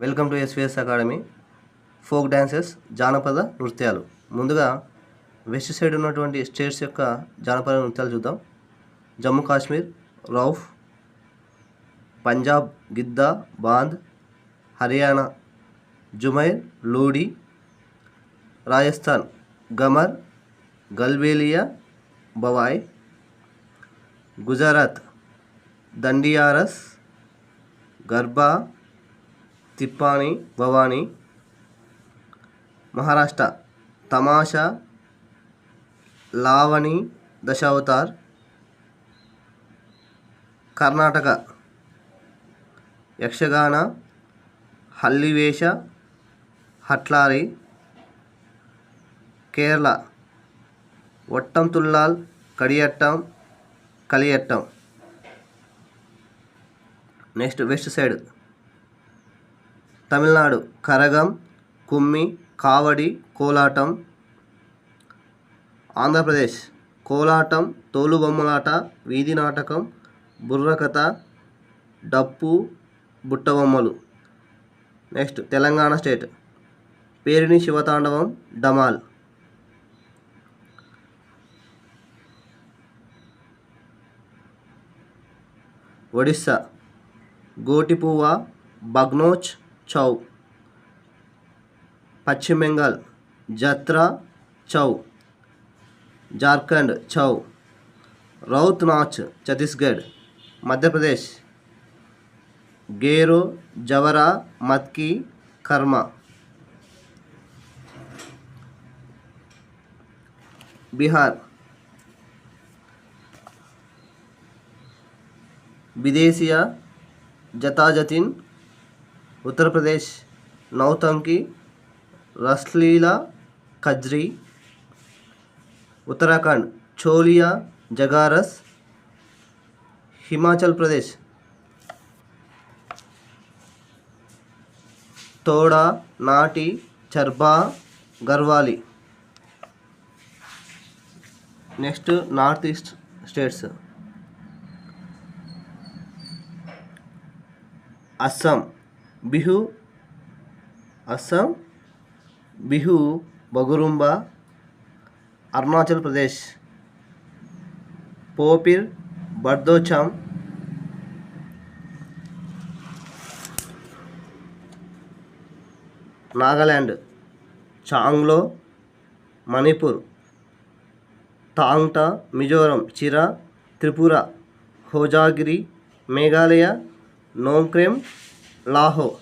Welcome to SVS academy. Folk dances జానపద నృత్యాలు. ముందుగా వెస్ట్ సైడ్ ఉన్నటువంటి స్టేట్స్ యొక్క జానపద నృత్యాలు చూద్దాం. Jammu Kashmir Rauf Punjab Gidda బాంద్ Haryana జుమైర్ లూడి Rajasthan గమర్ గల్బేలియా బవాయ్ Gujarat దండియారస్ garba తిప్పాని Bhavani Maharashtra Tamasha Lavani Dashavatar Karnataka Yakshagana హల్లివేష హట్లారి Kerala Ottam Thullal Kadiyattam Kaliyattam. Next west side. Tamil Nadu Karagam Kummi Kavadi Kolatam Andhra Pradesh Kolatam Tolubommalata వీధి నాటకం Burrakatha Dappu బుట్టబొమ్మలు. Next Telangana state. Perini Shivatandavam డమాల్. Odisha. Gotipua బగ్నోచ్ चौ। पश्चिम बंगाल, जत्रा चौ। झारखंड चौ। रौत नाच छत्तीसगढ़, मध्य प्रदेश। गेरो, जवरा मतकी कर्मा बिहार। विदेशिया जताजतिन Uttar Pradesh Nautanki రస్లీలా Kajri Uttarakhand Choliya జగారస్ Himachal Pradesh Toda Nati Charba Garhwali. Next north east states. Assam. Bihu Assam Bihu Bagurumba Arunachal Pradesh Popir Bardochham. Nagaland Changlo Manipur Thangta Mizoram Chira Tripura Hojagiri Meghalaya Nongkrem 拉后。